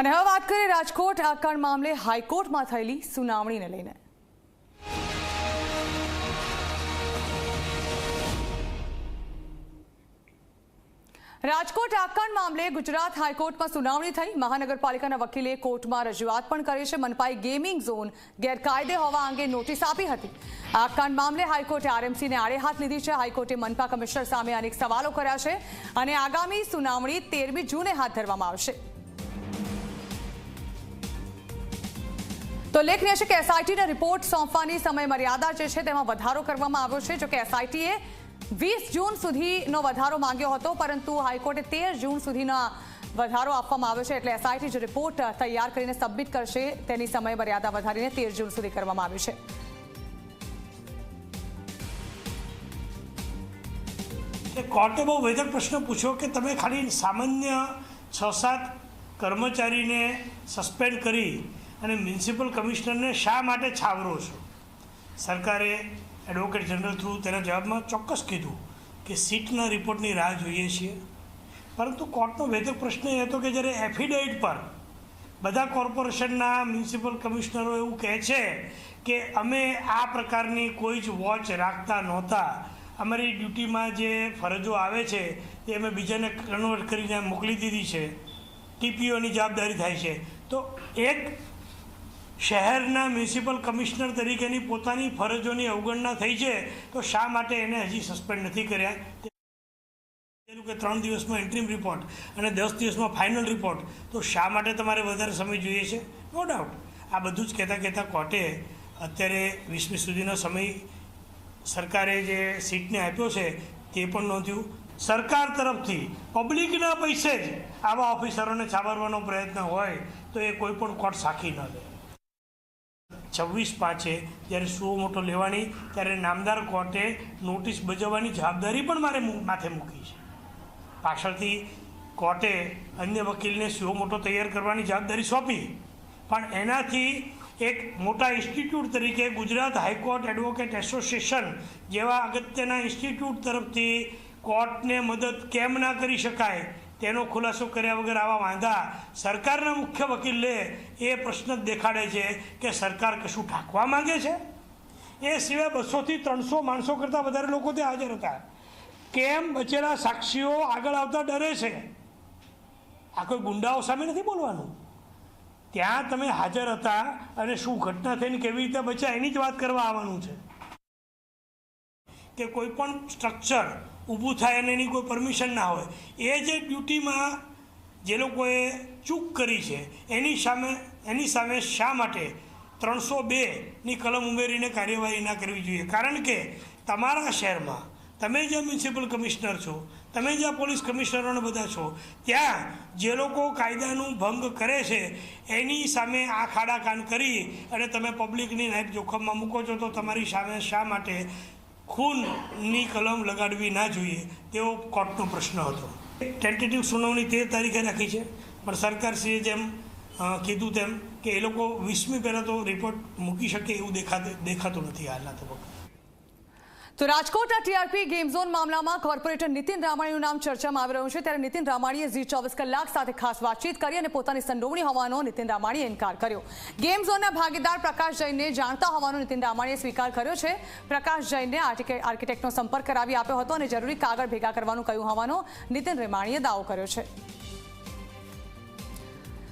અને હવે વાત કરીએ રાજકોટ આકાંડ મામલે હાઈકોર્ટમાં થયેલી સુનાવણીને લઈને. રાજકોટ આકાંડ મામલે ગુજરાત હાઈકોર્ટમાં સુનાવણી થઈ. મહાનગરપાલિકાના વકીલે કોર્ટમાં રજૂઆત પણ કરી છે. મનપાએ ગેમિંગ ઝોન ગેરકાયદે હોવા અંગે નોટિસ આપી હતી. આકાંડ મામલે હાઈકોર્ટે આરએમસીને આડે હાથ લીધી છે. હાઈકોર્ટે મનપા કમિશનર સામે અનેક સવાલો કર્યા છે અને આગામી સુનાવણી તેરમી જૂને હાથ ધરવામાં આવશે. તો ઉલ્લેખનીય છે કે એસઆઈટીને રિપોર્ટ સોંપવાની સમય મર્યાદા જે છે તેમાં વધારો કરવામાં આવ્યો છે. જો કે એસઆઈટીએ વીસ જૂન સુધીનો વધારો માંગ્યો હતો, પરંતુ હાઈકોર્ટે તેર જૂન સુધીનો વધારો આપવામાં આવ્યો છે. એટલે એસઆઈટી જે રિપોર્ટ તૈયાર કરીને સબમિટ કરશે, તેની સમય મર્યાદા વધારીને તેર જૂન સુધી કરવામાં આવી છે. કોર્ટે બહુ વેધર પ્રશ્ન પૂછ્યો કે તમે ખાલી સામાન્ય છ સાત કર્મચારીને સસ્પેન્ડ કરી અને મ્યુનિસિપલ કમિશનરને શા માટે છાવરો છો? સરકારે એડવોકેટ જનરલ થ્રુ તેના જવાબમાં ચોક્કસ કીધું કે સીટના રિપોર્ટની રાહ જોઈએ છીએ. પરંતુ કોર્ટનો વેધક પ્રશ્ન એ હતો કે જ્યારે એફિડેવિટ પર બધા કોર્પોરેશનના મ્યુનિસિપલ કમિશનરો એવું કહે છે કે અમે આ પ્રકારની કોઈ જ વોચ રાખતા નહોતા. અમારી ડ્યુટીમાં જે ફરજો આવે છે તે અમે બીજાને કન્વર્ટ કરીને મોકલી દીધી છે. ટીપીઓની જવાબદારી થાય છે. તો એક શહેરના મ્યુનિસિપલ કમિશનર તરીકેની પોતાની ફરજોની અવગણના થઈ છે, તો શા માટે એને હજી સસ્પેન્ડ નથી કર્યા? કે ત્રણ દિવસમાં એન્ટ્રીમ રિપોર્ટ અને દસ દિવસમાં ફાઇનલ રિપોર્ટ તો શા માટે તમારે વધારે સમય જોઈએ છે? નો ડાઉટ આ બધું જ કહેતા કહેતા કોર્ટે અત્યારે વીસમી સુધીનો સમય સરકારે જે સીટને આપ્યો છે, તે પણ નોંધ્યું. સરકાર તરફથી પબ્લિકના પૈસે જ આવા ઓફિસરોને છાબરવાનો પ્રયત્ન હોય, તો એ કોઈ પણ કોર્ટ સાખી ન લે. છવ્વીસ પાંચે જ્યારે સુઓ મોટો લેવાની, ત્યારે નામદાર કોર્ટે નોટિસ બજાવવાની જવાબદારી પણ મારે માથે મૂકી છે. પાછળથી કોર્ટે અન્ય વકીલને સુઓ મોટો તૈયાર કરવાની જવાબદારી સોંપી. પણ એનાથી એક મોટા ઇન્સ્ટિટ્યૂટ તરીકે ગુજરાત હાઈકોર્ટ એડવોકેટ એસોસિએશન જેવા અગત્યના ઇન્સ્ટિટ્યૂટ તરફથી કોર્ટને મદદ કેમ ના કરી શકાય તેનો ખુલાસો કર્યા વગર આવા વાંધા. સરકારના મુખ્ય વકીલ એ પ્રશ્ન જ દેખાડે છે કે સરકાર કશું ઢાંકવા માંગે છે? એ સિવાય બસોથી ત્રણસો માણસો કરતાં વધારે લોકો ત્યાં હાજર હતા. કેમ બચેલા સાક્ષીઓ આગળ આવતા ડરે છે? આ કોઈ ગુંડાઓ સામે નથી બોલવાનું? ત્યાં તમે હાજર હતા અને શું ઘટના થઈને કેવી રીતે બચ્યા એની જ વાત કરવા આવવાનું છે. કે કોઈ પણ સ્ટ્રક્ચર ઊભું થાય અને એની કોઈ પરમિશન ના હોય. એ જે ડ્યુટીમાં જે લોકોએ ચૂક કરી છે, એની સામે એની સામે શા માટે ત્રણસો બેની કલમ ઉમેરીને કાર્યવાહી ના કરવી જોઈએ? કારણ કે તમારા શહેરમાં તમે જે મ્યુનિસિપલ કમિશનર છો, તમે જ્યાં પોલીસ કમિશનરોને બધા છો, ત્યાં જે લોકો કાયદાનું ભંગ કરે છે, એની સામે આ ખાડા કાન કરી અને તમે પબ્લિકની લાઈફ જોખમમાં મૂકો છો, તો તમારી સામે શા માટે ખૂનની કલમ લગાડવી ના જોઈએ તેવો કોર્ટનો પ્રશ્ન હતો. ટેન્ટેટિવ સુનાવણી તેર તારીખે રાખી છે. પણ સરકારશ્રીએ જેમ કીધું તેમ કે એ લોકો વીસમી પહેલાં તો રિપોર્ટ મૂકી શકે એવું દેખાતે, દેખાતું નથી હાલના તબક્કે. તો રાજકોટના ટીઆરપી ગેમ ઝોન મામલામાં કોર્પોરેટર નીતિન રામાણીનું નામ ચર્ચામાં આવી રહ્યું છે. ત્યારે નીતિન રામાણીએ ઝી ચોવીસ કલાક સાથે ખાસ વાતચીત કરી અને પોતાની સંડોવણી હોવાનો નીતિન રામાણીએ ઇનકાર કર્યો. ગેમ ઝોનના ભાગીદાર પ્રકાશ જૈનને જાણતા હોવાનો નીતિન રામાણીએ સ્વીકાર કર્યો છે. પ્રકાશ જૈનને આર્કિટેક્ટનો સંપર્ક કરાવી આપ્યો હતો અને જરૂરી કાગળ ભેગા કરવાનું કહ્યું હોવાનો નીતિન રામાણીએ દાવો કર્યો છે.